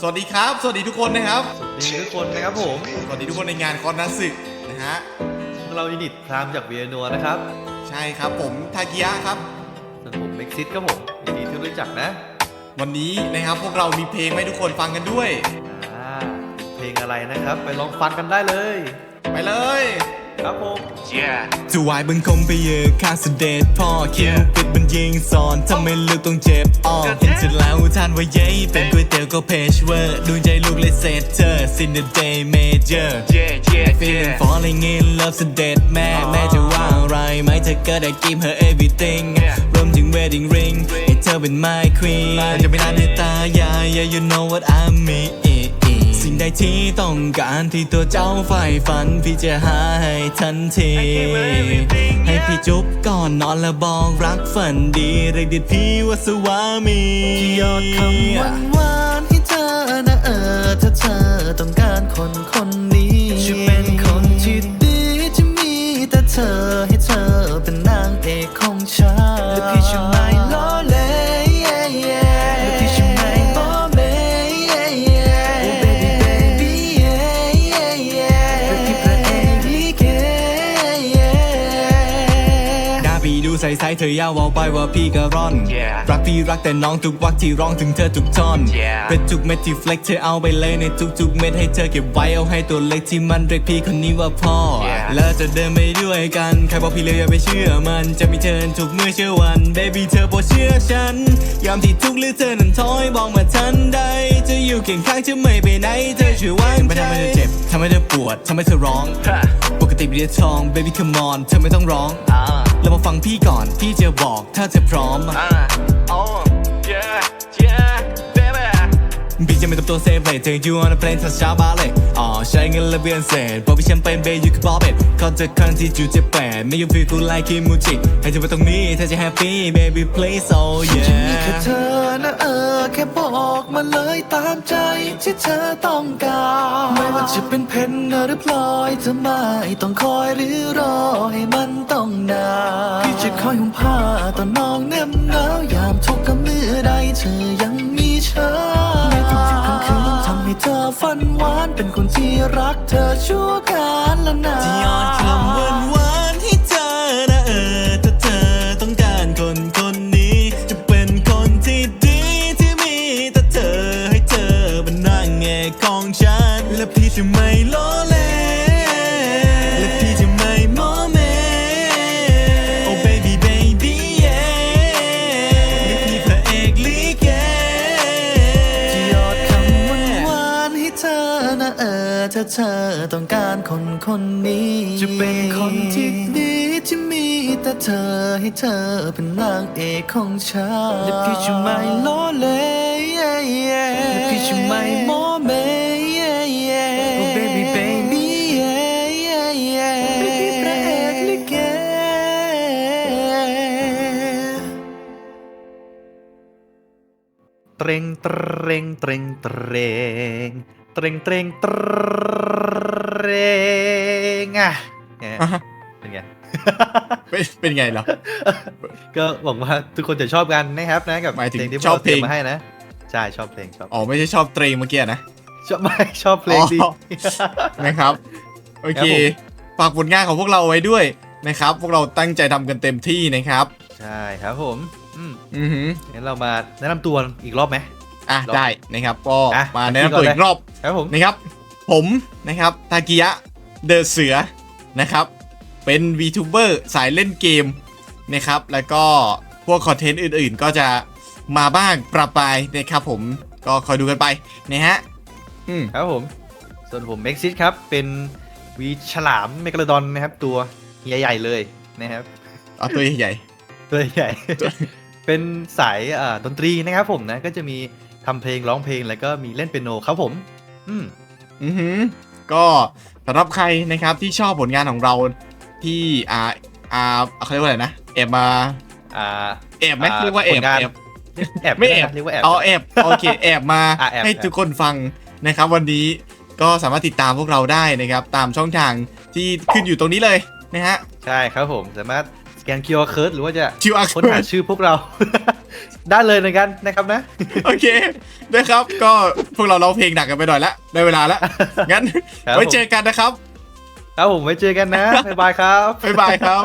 สวัสดีครับ สวัสดีทุกคนนะครับสวัสดีทุกคนนะครับผม สวัสดีทุกคนในงานคอนนัสึนะฮะพวกเรายูนิตพรามจากเวียนัวนะครับใช่ครับผมทากิยะครับ ส่วนผมเม็กซิสครับผมยินดีที่รู้จักนะวันนี้นะครับพวกเรามีเพลงให้ทุกคนฟังกันด้วย อ่าเพลงอะไรนะครับ ไปลองฟังกันได้เลย ไปเลย ครับผม จะวายบังคมไปเยอะข้างเสด็จพ่อคิวปิดมันยิงสอนทำให้ลูกต้องเจ็บอ้อเห็นเสร็จแล้วท่านว่าเย้เป็นก๋วยเตี๋ยวก็เพชเวอร์ดูใจลูกเลยเซตเธอ sin the day major Yeah, yeah, feeling yeah. falling in love เสด็จแม่ แม่จะว่าอะไรไหมเธอก็ได้ give her everything รวมถึง wedding ring ให้เธอเป็น my queen จะไม่นานในตายาย yeah you know what I mean สิ่งใดที่ต้องการที่ตัวเจ้าใฝ่ฝัน พี่จะหาให้ทันที ให้พี่จุ๊บก่อนนอนและบอกรักฝันดีเรียกเด็ดพี่ว่าสวามียอดคำหวานหวานๆให้เธอนะเออถ้าเธอต้องการคนคนนี้จะเป็นคน น้าพี่ดูใสๆเธออย่าเว่าไปว่าพี่ก็ร่อน Yeah รักพี่รักแต่น้องทุกวักที่ร้องถึงเธอทุกท่อน Yeah เป็นทุกเม็ดที่เฟล็กเธอเอาไปเลยในทุกๆเม็ดให้เธอเก็บไว้เอาให้ตัวเล็กที่มันเรียกพี่คนนี้ว่าพ่อ Yeah แล้วจะเดินไปด้วยกันใครบอกพี่เลยอย่าไปเชื่อมันจะมีเธอทุกเมื่อเชื่อวัน baby เธอโปรดเชื่อฉันยามที่ทุกข์หรือเธอนั้นถอยบอกมาทันใดจะอยู่เคียงข้างจะไม่ไปไหนเธอช่วยวางใจไม่ทำให้เธอเจ็บทำให้เธอปวดทำให้เธอร้อง ปกติเรียนทอง baby come on เธอไม่ต้องร้อง Ah, แล้วมาฟังพี่ก่อนพี่จะบอกถ้าเธอพร้อม พี่จะไม่ต้องตัวเซฟเลยเธออยู่ on a plane ทัชาบาเลยอ๋อใช้เงินและเบียนเศษบอกพี่ฉันเป็นเบย์อยู่กับบอเบ็ดเขาเจอครั้งที่จูเจ็บแปดไม่ยอมฟีลกูไลค์คิมูจิให้เธอมาตรงนี้ถ้าจะแฮปปี้ baby please oh จะมีแค่ yeah เธอนะเออแค่บอกมาเลยตามใจที่เธอต้องการไม่ว่าจะเป็นเพนหรือพลอยเธอไม่ต้องคอยหรือรอให้มันต้องนานพี่จะคอยห่มผ้าตอนน้องเหน็บหนาว ยามทุกข์กับมือใดเธอยังมีฉัน ให้เธอฝันหวานเป็นคนที่รักเธอชั่วการละนานที่ยอดคำหวานหวานให้เธอนะเออถ้าเธอต้องการคนคนนี้ จะเป็นคนที่ดีที่มีแต่เธอให้เธอเป็นนางเอกของฉัน และพี่จะไม่ล้อ ถ้าเธอต้องการคนคนนี้ จะเป็นคนที่ดีที่มีแต่เธอให้เธอเป็นนางเอกของฉันและพี่จะไม่ล้อเล่และพี่จะไม่โมเม Oh baby baby yeah yeah yeah พี่พระเอกลิเกเตรงเตรงเตรงเตรง เตรงเตรงเตรงอะเนี่ยอะฮะเป็นไงเป็นเป็นไงเหรอ ก็หวังว่าทุกคนจะชอบกันนะครับนะกับหมายถึงเพลงที่พวชกอบเราเตรียเพลงมมาให้นะ ใช่ชอบเพลงชอบ อ๋อไม่ใช่ชอบเตรงเมื่อกี้นะ ชอบไม่ชอบเพลงดีอ๋อนะครับ โอเคครับผมฝากผลงานของพวกเราไว้ด้วยนะครับ พวกเราตั้งใจทำกันเต็มที่นะครับ ใช่ครับผม อืมอือหืองั้นเรามาแนะนำตัวอีกรอบไหม อะรอบได้นะครับก็อะมาอะแนะนำพี่ก่ตัอนวเลยอีกรอบครับผมนะครับ ผมนะครับทากิยะเดอะเสือนะครับ เป็น VTuber สายเล่นเกมนะครับ แล้วก็พวกคอนเทนต์อื่นๆ ก็จะมาบ้างประปรายนะครับผมก็คอยดูกันไปนะฮะอืมครับผม ส่วนผมเม็กซิสครับ เป็นวีฉลามเมกาโลดอนนะครับ ตัวใหญ่ๆเลยนะครับเอาตัวใหญ่ตัวใหญ่ เป็นสายอ่าดนตรีนะครับผมนะ ก็จะมี ทำเพลงร้องเพลงแล้วก็มีเล่นเปียโนครับผม อืมอือหือก็สำหรับใครนะครับที่ชอบผลงานของเราที่อ่าอ่าเขาเรียกว่าอะไรนะแอบมาอ่าแอบไหมอ่าเรียกว่าแอบผลงานแอบแอบไม่แอบด้นะเรียกว่าแอบเอาแอบโอเคแอบมาอะแอบให้แอบทุกคนฟังนะครับ วันนี้ก็สามารถติดตามพวกเราได้นะครับ ตามช่องทางที่ขึ้นอยู่ตรงนี้เลยนะฮะ ใช่ครับผมสามารถสแกน QR code หรือว่าจะ QR ค้นหา code ชื่อพวกเรา ได้เลยเหมือนกันนะครับนะ โอเคนะครับ ก็พวกเราร้องเพลงหนักกันไปหน่อยละได้เวลาละงั้นครับ ไว้เจอกันนะครับ ครับผมไว้เจอกันนะ บ๊ายบายครับ บ๊ายบายครับ